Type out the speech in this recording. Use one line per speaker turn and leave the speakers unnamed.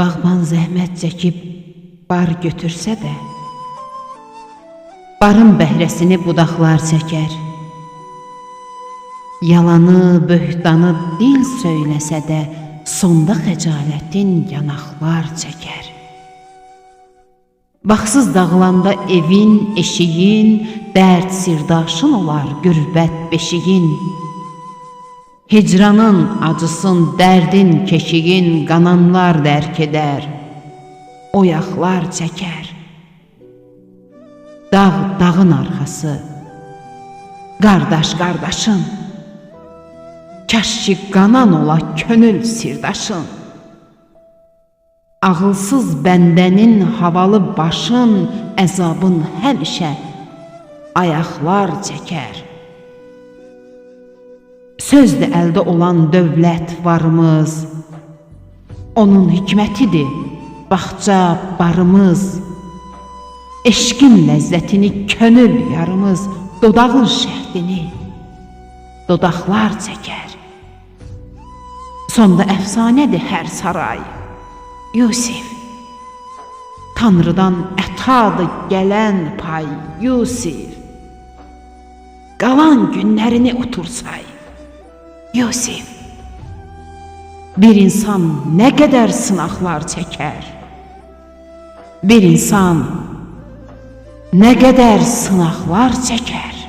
Bağban zəhmət çəkib bar götürsə də, barın bəhrəsini budaqlar çəkər. Yalanı, böhtanı dil söyləsə də, sonda xəcalətin yanaqlar çəkər. Baxsız dağılanda evin, eşiyin, dərd sirdaşın olar qürbət beşiyin. Hicranın acısın, dərdin keşiyin qananlar dərk edər. Oyaqlar çəkər. Dağ dağın arxası. Qardaş qardaşın. Kaş ki qanan ola könül sirdaşın. Ağılsız bəndənin havalı başın əzabın həmişə ayaqlar çəkər. Sözdür əldə olan dövlət varımız. Onun hikmətidir bağça barımız. Eşqin ləzzətini könül yarımız, dodağın şəhdini dodaqlar çəkər. Sonda əfsanədir hər saray. Yusif Tanrıdan ətadır gələn pay Yusif Qalan günlərini otursay Yusif Bir insan nə qədər sınaqlar çəkər Bir insan nə qədər sınaqlar çəkər